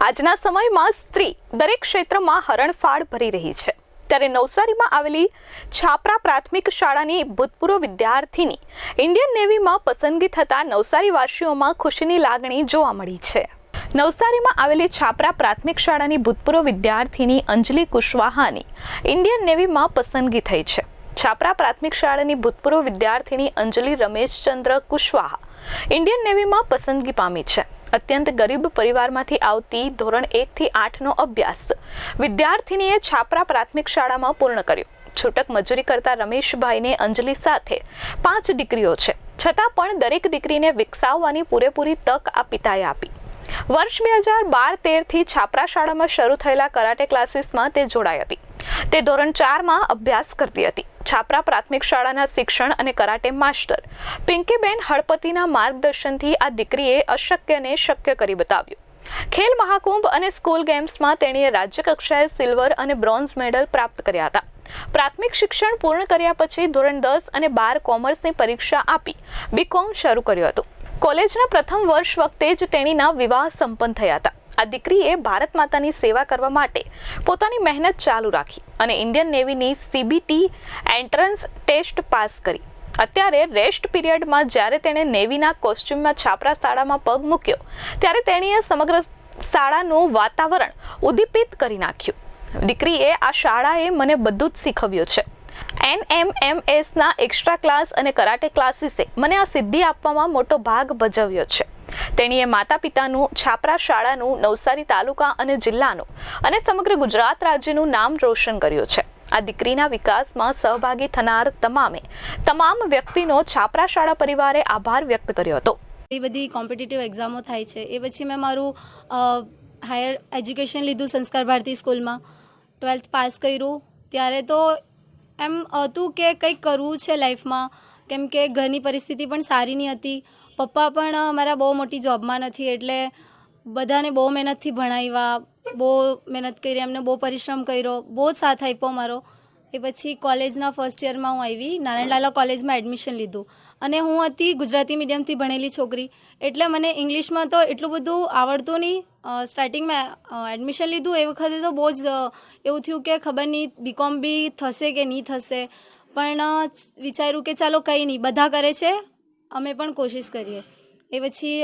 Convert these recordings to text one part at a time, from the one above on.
આજના સમયમાં સ્ત્રી દરેક ક્ષેત્રમાં હરણફાળ ભરી રહી છે. ત્યારે નવસારીમાં આવેલી છાપરા પ્રાથમિક શાળાની ભૂતપૂર્વ વિદ્યાર્થીની ઇન્ડિયન નેવીમાં પસંદગી થતાં નવસારી વાસીઓમાં ખુશીની લાગણી જોવા મળી છે. નવસારીમાં આવેલી છાપરા પ્રાથમિક શાળાની ભૂતપૂર્વ વિદ્યાર્થીની અંજલિ કુશવાહાની ઇન્ડિયન નેવીમાં પસંદગી થઈ છે. છાપરા પ્રાથમિક શાળાની ભૂતપૂર્વ વિદ્યાર્થીની અંજલિ રમેશચંદ્ર કુશવાહા ઇન્ડિયન નેવીમાં પસંદગી પામી છે. અત્યંત ગરીબ પરિવારમાંથી આવતી ધોરણ એકથી આઠનો અભ્યાસ વિદ્યાર્થીનીએ છાપરા પ્રાથમિક શાળામાં પૂર્ણ કર્યો. છૂટક મજૂરી કરતા રમેશભાઈને અંજલિ સાથે પાંચ દીકરીઓ છે. છતાં પણ દરેક દીકરીને વિકસાવવાની પૂરેપૂરી તક આ પિતાએ આપી. વર્ષ બે હજાર બાર તેરથી છાપરા શાળામાં શરૂ થયેલા કરાટે ક્લાસીસમાં તે જોડાઈ હતી. તે ધોરણ ચારમાં અભ્યાસ કરતી હતી. છાપરા પ્રાથમિક શાળાના શિક્ષણ અને કરાટે માસ્ટર. પિંકીબેન હળપતિના માર્ગદર્શનથી આ દીકરીએ અશક્યને શક્ય કરી બતાવ્યું. ખેલ મહાકુંભ અને સ્કૂલ ગેમ્સમાં તેણીએ રાજ્યકક્ષાએ સિલ્વર અને બ્રોન્ઝ મેડલ પ્રાપ્ત કર્યા હતા. પ્રાથમિક શિક્ષણ પૂર્ણ કર્યા પછી ધોરણ દસ અને બાર કોમર્સની પરીક્ષા આપી બીકોમ શરૂ કર્યું હતું. કોલેજના પ્રથમ વર્ષ વખતે જ તેણીના વિવાહ સંપન્ન થયા હતા. આ દીકરીએ ભારત માતાની સેવા કરવા માટે પોતાની મહેનત ચાલુ રાખી અને ઇન્ડિયન નેવીની સીબીટી એન્ટ્રન્સ ટેસ્ટ પાસ કરી. અત્યારે રેસ્ટ પીરિયડમાં જ્યારે તેણે નેવીના કોસ્ચ્યુમમાં છાપરા શાળામાં પગ મૂક્યો, ત્યારે તેણીએ સમગ્ર શાળાનું વાતાવરણ ઉદ્દીપિત કરી નાખ્યું. દીકરીએ આ શાળાએ મને બધું જ શીખવ્યું છે. એનએમએમએસના એક્સ્ટ્રા ક્લાસ અને કરાટે ક્લાસીસે મને આ સિદ્ધિ આપવામાં મોટો ભાગ ભજવ્યો છે. તેણીએ માતા પિતાનું છાપરા શાળાનું, નવસારી તાલુકા અને જિલ્લાનું અને સમગ્ર ગુજરાત રાજ્યનું નામ રોશન કર્યું છે. આ દીકરીના વિકાસમાં સહભાગી થનાર તમામે તમામ વ્યક્તિનો છાપરા શાળા પરિવારે આભાર વ્યક્ત કર્યો હતો. એ બધી કોમ્પિટિટિવ એક્ઝામો થાય છે. એ પછી મેં મારું હાયર એજ્યુકેશન લીધું સંસ્કાર ભારતી સ્કૂલમાં. ટ્વેલ્થ પાસ કર્યું. ત્યારે તો એમ હતું કે કંઈક કરવું છે લાઈફમાં. કેમ કે ઘરની પરિસ્થિતિ પણ સારી નહીં હતી. પપ્પા પણ મારા બહુ મોટી જોબમાં નથી એટલે બધાને બહુ મહેનતથી ભણાવ્યા, બહુ મહેનત કરી, એમને બહુ પરિશ્રમ કર્યો, બહુ સાથ આપ્યો મારો. એ પછી કોલેજના ફર્સ્ટ યરમાં હું આવી, નારાયણલાલા કોલેજમાં એડમિશન લીધું. અને હું હતી ગુજરાતી મીડિયમથી ભણેલી છોકરી, એટલે મને ઇંગ્લિશમાં તો એટલું બધું આવડતું નહીં. સ્ટાર્ટિંગમાં એડમિશન લીધું, એ વખતે તો બહુ જ એવું થયું કે ખબર નહીં બીકોમ બી થશે કે નહીં થશે. પણ વિચાર્યું કે ચાલો કંઈ નહીં, બધા કરે છે અમે પણ કોશિશ કરીએ. એ પછી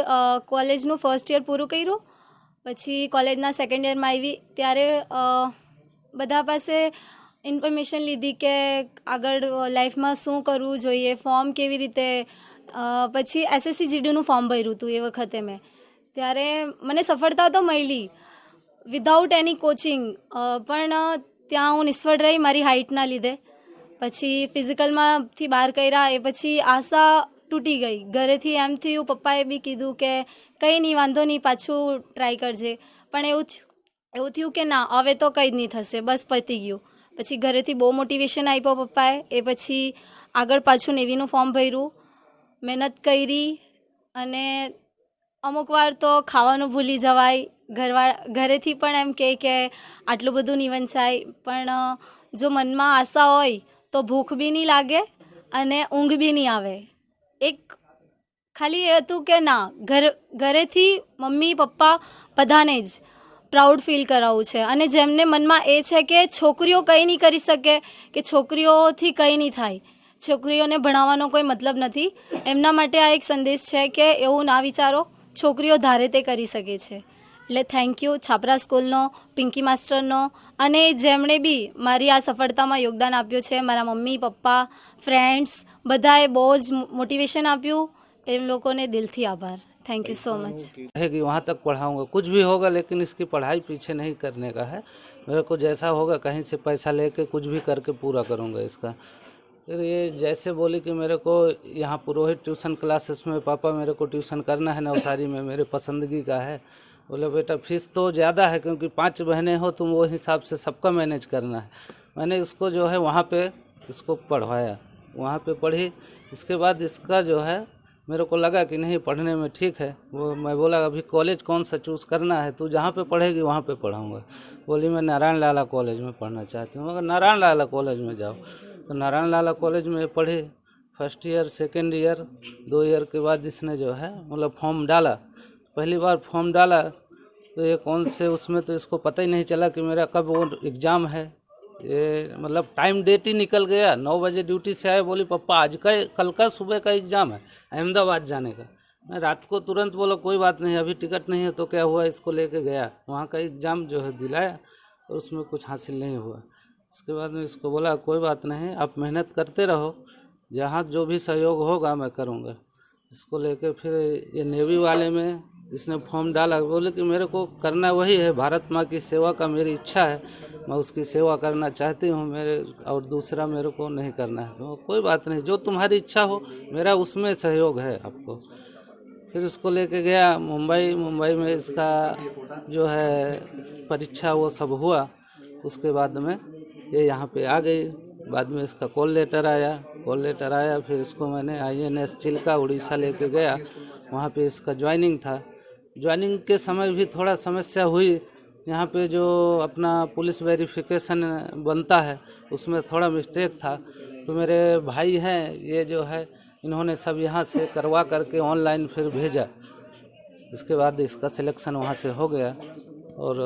કોલેજનું ફર્સ્ટ યર પૂરું કર્યું. પછી કોલેજના સેકન્ડ યરમાં આવી. ત્યારે બધા પાસે ઇન્ફોર્મેશન લીધી કે આગળ લાઈફમાં શું કરવું જોઈએ ફોર્મ કેવી રીતે? પછી એસએસસી જીડીનું ફોર્મ ભર્યું હતું એ વખતે મેં. ત્યારે મને સફળતા તો મળી વિધાઉટ એની કોચિંગ પણ ત્યાં હું નિષ્ફળ રહી મારી હાઇટના લીધે. પછી ફિઝિકલમાંથી બહાર કર્યા. એ પછી આશા તૂટી ગઈ. ઘરેથી એમ થયું, પપ્પાએ બી કીધું કે કંઈ નહીં, વાંધો નહીં, પાછું ટ્રાય કરજે. પણ એવું એવું થયું કે ના, હવે તો કંઈ જ નહીં થશે, બસ પતી ગયું. પછી ઘરેથી બહુ મોટિવેશન આપ્યો પપ્પાએ. એ પછી આગળ પાછું નેવીનું ફોર્મ ભર્યું. મહેનત કરી અને અમુક વાર તો ખાવાનું ભૂલી જવાય. ઘરવાળા, ઘરેથી પણ એમ કહે કે આટલું બધું નહીં વંચાય. પણ જો મનમાં આશા હોય તો ભૂખ બી નહીં લાગે અને ઊંઘ બી નહીં આવે. એક ખાલી એ હતું કે ના, ઘર, ઘરેથી મમ્મી, પપ્પા બધાને જ પ્રાઉડ ફીલ કરાવવું છે. અને જેમને મનમાં એ છે કે છોકરીઓ કંઈ નહીં કરી શકે, કે છોકરીઓથી કંઈ નહીં થાય. છોકરીઓને ભણાવવાનો કોઈ મતલબ નથી. એમના માટે આ એક સંદેશ છે કે એવું ના વિચારો, છોકરીઓ ધારે તે કરી શકે છે. એટલે થેન્ક યુ છાપરા સ્કૂલનો પિંકી માસ્ટરનો અને જેમણે બી મારી આ સફળતામાં યોગદાન આપ્યું છે મારા મમ્મી પપ્પા ફ્રેન્ડ્સ બધાએ બહુ જ મોટિવેશન આપ્યું એમ લોકોને દિલથી આભાર थैंक यू सो मच है कि वहाँ तक पढ़ाऊंगा कुछ भी होगा लेकिन इसकी पढ़ाई पीछे नहीं करने का है मेरे को जैसा होगा कहीं से पैसा लेके कुछ भी करके पूरा करूँगा इसका फिर ये जैसे बोली कि मेरे को यहाँ पुरोहित ट्यूशन क्लासेस में पापा मेरे को ट्यूशन करना है नवसारी में मेरे पसंदगी का है बोले, बेटा, फ़ीस तो ज़्यादा है, क्योंकि पाँच बहनें हो, तुम वो हिसाब से सबका मैनेज करना है। मैंने इसको जो है, वहाँ पे इसको पढ़वाया। वहाँ पे पढ़ी। इसके बाद इसका जो है, मेरे को लगा कि नहीं, पढ़ने में ठीक है। वो मैं बोला, अभी कॉलेज कौन सा चूज़ करना है? तू जहाँ पे पढ़ेगी, वहाँ पे पढ़ाऊँगा। बोली, मैं नारायण लाला कॉलेज में पढ़ना चाहती हूँ। मगर नारायण लाला कॉलेज में जाओ। तो नारायण लाला कॉलेज में पढ़ी। फ़र्स्ट ईयर, सेकेंड ईयर, दो ईयर के बाद इसने जो है मतलब फॉर्म डाला। पहली बार फॉर्म डाला तो ये कौन से, उसमें तो इसको पता ही नहीं चला कि मेरा कब वो एग्ज़ाम है। ये मतलब टाइम डेट ही निकल गया, नौ बजे ड्यूटी से आए, बोली पप्पा आज का, कल का सुबह का एग्ज़ाम है, अहमदाबाद जाने का। मैं रात को तुरंत बोला, कोई बात नहीं, अभी टिकट नहीं है तो क्या हुआ, इसको लेके गया। वहाँ का एग्ज़ाम जो है दिलाया, और उसमें कुछ हासिल नहीं हुआ। उसके बाद में इसको बोला, कोई बात नहीं, आप मेहनत करते रहो, जहाँ जो भी सहयोग होगा, मैं करूँगा। इसको लेके फिर ये नेवी वाले में इसने फॉर्म डाला, बोले कि मेरे को करना वही है, भारत माँ की सेवा का मेरी इच्छा है, मैं उसकी सेवा करना चाहती हूँ, मेरे और दूसरा मेरे को नहीं करना है। तो कोई बात नहीं, जो तुम्हारी इच्छा हो, मेरा उसमें सहयोग है आपको। फिर उसको लेके गया मुंबई मुंबई में इसका जो है परीक्षा वो सब हुआ, उसके बाद में ये यहाँ पे आ गई, बाद में इसका कॉल लेटर आया, कॉल लेटर आया, फिर इसको मैंने I N S Chilka, Orissa लेके गया, वहाँ पे इसका ज्वाइनिंग था। ज्वाइनिंग के समय भी थोड़ा समस्या हुई। यहाँ पे जो अपना पुलिस वेरिफिकेशन बनता है, उसमें थोड़ा मिस्टेक था। तो मेरे भाई हैं, ये जो है, इन्होंने सब यहाँ से करवा करके ऑनलाइन फिर भेजा। इसके बाद इसका सिलेक्शन वहाँ से हो गया और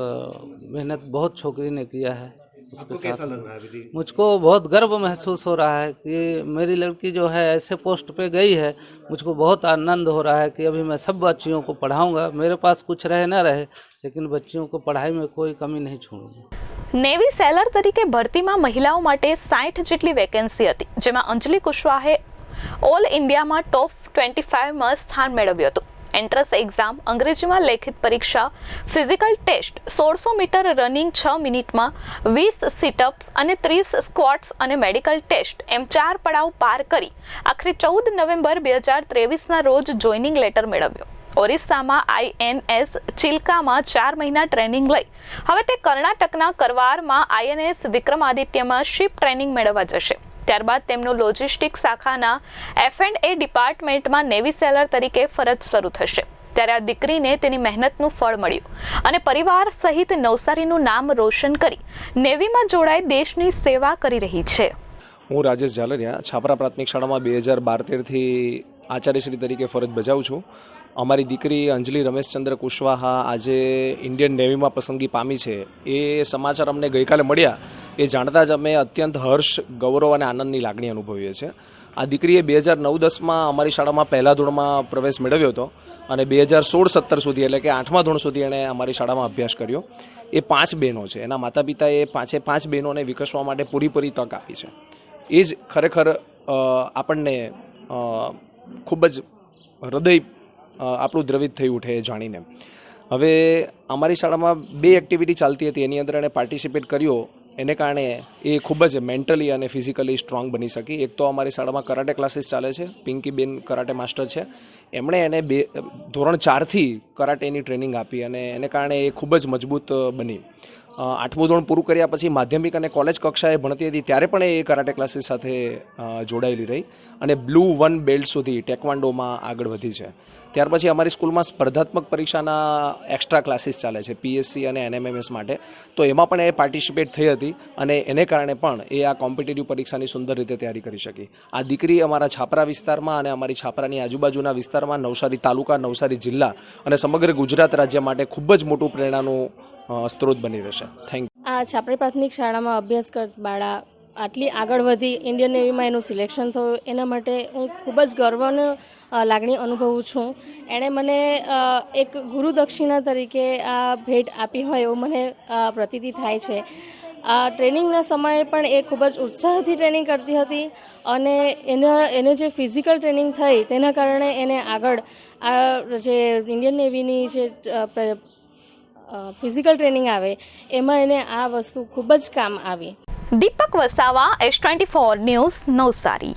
मेहनत बहुत छोकरी ने किया है। उसके साथ कैसा लग रहा है दीदी मुझको बहुत गर्व महसूस हो रहा है कि मेरी लड़की जो है ऐसे पोस्ट पे गई है मुझको बहुत आनंद हो रहा है कि अभी मैं सब बच्चियों को पढ़ाऊंगा मेरे पास कुछ रहे ना रहे लेकिन बच्चियों को पढ़ाई में कोई कमी नहीं छोड़ूंगा નેવી સેલર તરીકે ભરતીમાં મહિલાઓ માટે સાઠ જેટલી વેકેન્સી હતી જેમાં અંજલિ કુશવાહે ઓલ ઇન્ડિયામાં ટોપ ટ્વેન્ટી ફાઇવમાં સ્થાન મેળવ્યું હતું એન્ટ્રન્સ એક્ઝામ, અંગ્રેજીમાં લેખિત પરીક્ષા, ફિઝિકલ ટેસ્ટ, સોળસો મીટર રનિંગ છ મિનિટમાં, વીસ સિટઅપ્સ અને ત્રીસ સ્ક્વોટ્સ અને મેડિકલ ટેસ્ટ એમ ચાર પડાવ પાર કરી, આખરે ચૌદ નવેમ્બર બે હજાર ત્રેવીસના રોજ જોઈનિંગ લેટર મેળવ્યો. ઓરિસ્સામાં આઈએનએસ ચિલ્કામાં ચાર મહિના ટ્રેનિંગ લઈ. હવે તે કર્ણાટકના કરવારમાં આઈએનએસ વિક્રમાદિત્યમાં શિપ ટ્રેનિંગ મેળવવા જશે. ત્યારબાદ તેમનું લોજિસ્ટિક શાખાના એફ એન્ડ એ ડિપાર્ટમેન્ટમાં નેવી સેલર તરીકે ફરજ શરૂ થશે. ત્યારે આ દીકરીને તેની મહેનતનું ફળ મળ્યું અને પરિવાર સહિત નવસારીનું નામ રોશન કરી નેવીમાં જોડાઈ દેશની સેવા કરી રહી છે. હું રાજેશ ઝાલરિયા, છાપરા પ્રાથમિક શાળામાં બે હજાર બાર તેરથી આચાર્યશ્રી તરીકે ફરજ બજાવું છું. અમારી દીકરી અંજલિ રમેશચંદ્ર કુશવાહા આજે ઇન્ડિયન નેવીમાં પસંદગી પામી છે. એ સમાચાર અમને ગઈકાલે મળ્યા એ જાણતા જ અમે અત્યંત હર્ષ, ગૌરવ અને આનંદની લાગણી અનુભવીએ છીએ. આ દીકરીએ બે હજાર નવ દસમાં અમારી શાળામાં પહેલા ધોરણમાં પ્રવેશ મેળવ્યો હતો અને બે હજાર સોળ સત્તર સુધી એટલે કે આઠમા ધોરણ સુધી એણે અમારી શાળામાં અભ્યાસ કર્યો. એ પાંચ બહેનો છે. એના માતા પિતાએ પાંચે પાંચ બહેનોને વિકસવા માટે પૂરીપૂરી તક આપી છે. એ જ ખરેખર આપણને ખૂબ જ હૃદય આપણું દ્રવિત થઈ ઉઠે એ જાણીને. હવે અમારી શાળામાં બે એક્ટિવિટી ચાલતી હતી. એની અંદર એણે પાર્ટિસિપેટ કર્યો એને કારણે એ ખૂબ જ મેન્ટલી અને ફિઝિકલી સ્ટ્રોંગ બની શકી. એક તો અમારી શાળામાં કરાટે ક્લાસીસ ચાલે છે. પિંકીબેન કરાટે માસ્ટર છે. એમણે એને બે, ધોરણ ચારથી કરાટેની ટ્રેનિંગ આપી અને એને કારણે એ ખૂબ જ મજબૂત બની. આઠમું ધોરણ પૂરું કર્યા પછી માધ્યમિક અને કોલેજ કક્ષાએ ભણતી હતી ત્યારે પણ એ કરાટે ક્લાસીસ સાથે જોડાયેલી રહી અને બ્લુ વન બેલ્ટ સુધી ટેકવાન્ડોમાં આગળ વધી છે. ત્યાર પછી અમારી સ્કૂલમાં સ્પર્ધાત્મક પરીક્ષાના એક્સ્ટ્રા ક્લાસીસ ચાલે છે પીએસસી અને એનએમએમએસ માટે. તો એમાં પણ એ પાર્ટિસિપેટ થઈ હતી અને એને કારણે પણ એ આ કોમ્પિટિટિવ પરીક્ષાની સુંદર રીતે તૈયારી કરી શકી. આ દીકરી અમારા છાપરા વિસ્તારમાં અને અમારી છાપરાની આજુબાજુના વિસ્તારમાં નવસારી તાલુકા, નવસારી જિલ્લા અને સમગ્ર ગુજરાત રાજ્ય માટે ખૂબ જ મોટું પ્રેરણાનું સ્ત્રોત બની રહેશે. થેન્ક આ છાપરી પ્રાથમિક શાળામાં અભ્યાસ કરતા બાળા આટલી આગળ વધી ઇન્ડિયન નેવીમાં એનું સિલેક્શન થયું, એના માટે હું ખૂબ જ ગર્વનો લાગણી અનુભવું છું. એણે મને એક ગુરુ દક્ષિણા તરીકે આ ભેટ આપી હોય એવું મને પ્રતીતિ થાય છે. આ ટ્રેનિંગના સમયે પણ એ ખૂબ જ ઉત્સાહથી ટ્રેનિંગ કરતી હતી અને એના, એને જે ફિઝિકલ ટ્રેનિંગ થઈ તેના કારણે એને આગળ આ જે ઇન્ડિયન નેવીની જે ફિઝિકલ ટ્રેનિંગ આવે, એમાં એને આ વસ્તુ ખૂબ જ કામ આવી. Deepak Vasava S twenty four news Navsari.